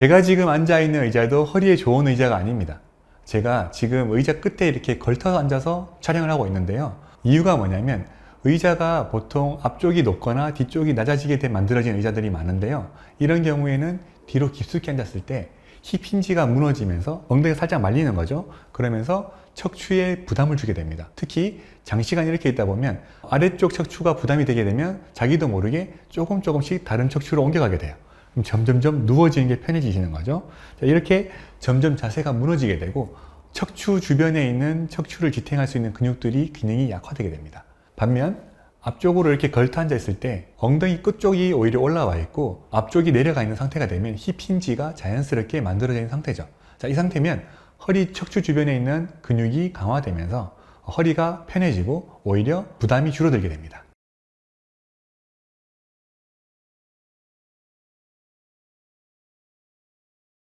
제가 지금 앉아있는 의자도 허리에 좋은 의자가 아닙니다. 제가 지금 의자 끝에 이렇게 걸터서 앉아서 촬영을 하고 있는데요. 이유가 뭐냐면 의자가 보통 앞쪽이 높거나 뒤쪽이 낮아지게 돼 만들어진 의자들이 많은데요. 이런 경우에는 뒤로 깊숙이 앉았을 때 힙 힌지가 무너지면서 엉덩이가 살짝 말리는 거죠. 그러면서 척추에 부담을 주게 됩니다. 특히 장시간 이렇게 있다 보면 아래쪽 척추가 부담이 되게 되면 자기도 모르게 조금 조금씩 다른 척추로 옮겨가게 돼요. 그럼 점점점 누워지는 게 편해지시는 거죠. 자, 이렇게 점점 자세가 무너지게 되고 척추 주변에 있는 척추를 지탱할 수 있는 근육들이 기능이 약화되게 됩니다. 반면 앞쪽으로 이렇게 걸터 앉아 있을 때 엉덩이 끝쪽이 오히려 올라와 있고 앞쪽이 내려가 있는 상태가 되면 힙 힌지가 자연스럽게 만들어져 있는 상태죠. 자, 이 상태면 허리 척추 주변에 있는 근육이 강화되면서 허리가 편해지고 오히려 부담이 줄어들게 됩니다.